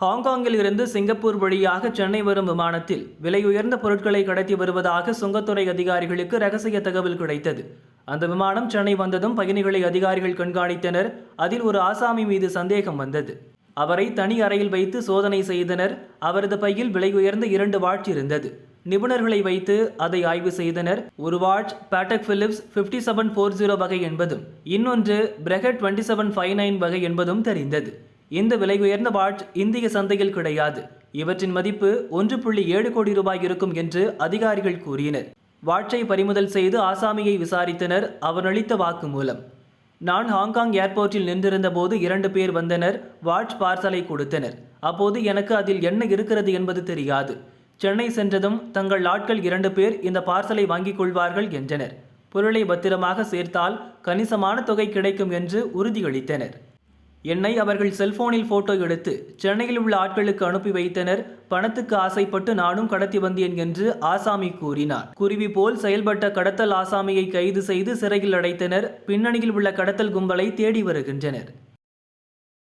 ஹாங்காங்கில் இருந்து சிங்கப்பூர் வழியாக சென்னை வரும் விமானத்தில் விலை உயர்ந்த பொருட்களை கடத்தி வருவதாக சுங்கத்துறை அதிகாரிகளுக்கு ரகசிய தகவல் கிடைத்தது. அந்த விமானம் சென்னை வந்ததும் பயணிகளை அதிகாரிகள் கண்காணித்தனர். அதில் ஒரு ஆசாமி மீது சந்தேகம் வந்தது. அவரை தனி அறையில் வைத்து சோதனை செய்தனர். அவரது பையில் விலை உயர்ந்த இரண்டு வாட்ச் இருந்தது. நிபுணர்களை வைத்து அதை ஆய்வு செய்தனர். ஒரு watch Patek Philippe 5740 seven four zero வகை என்பதும் இன்னொன்று Breguet twenty seven five nine வகை என்பதும் தெரிந்தது. இந்த விலை உயர்ந்த வாட்ச் இந்திய சந்தையில் கிடையாது. இவற்றின் மதிப்பு ஒன்று புள்ளி ஏழு கோடி ரூபாய் இருக்கும் என்று அதிகாரிகள் கூறினர். வாட்சை பறிமுதல் செய்து ஆசாமியை விசாரித்தனர் அவர் அளித்த வாக்குமூலம். நான் ஹாங்காங் ஏர்போர்ட்டில் நின்றிருந்த போது இரண்டு பேர் வந்தனர் வாட்ச் பார்சலை கொடுத்தனர். அப்போது எனக்கு அதில் என்ன இருக்கிறது என்பது தெரியாது. சென்னை சென்றதும் தங்கள் ஆட்கள் இரண்டு பேர் இந்த பார்சலை வாங்கிக் கொள்வார்கள் என்றனர். பொருளை பத்திரமாக சேர்த்தால் கணிசமான தொகை கிடைக்கும் என்று உறுதியளித்தனர். என்னை அவர்கள் செல்போனில் போட்டோ எடுத்து சென்னையில் உள்ள ஆட்களுக்கு அனுப்பி வைத்தனர். பணத்துக்கு ஆசைப்பட்டு நானும் கடத்தி வந்தேன் என்று ஆசாமி கூறினார். குருவி போல் செயல்பட்ட கடத்தல் ஆசாமியை கைது செய்து சிறையில் அடைத்தனர். பின்னணியில் உள்ள கடத்தல் கும்பலை தேடி வருகின்றனர்.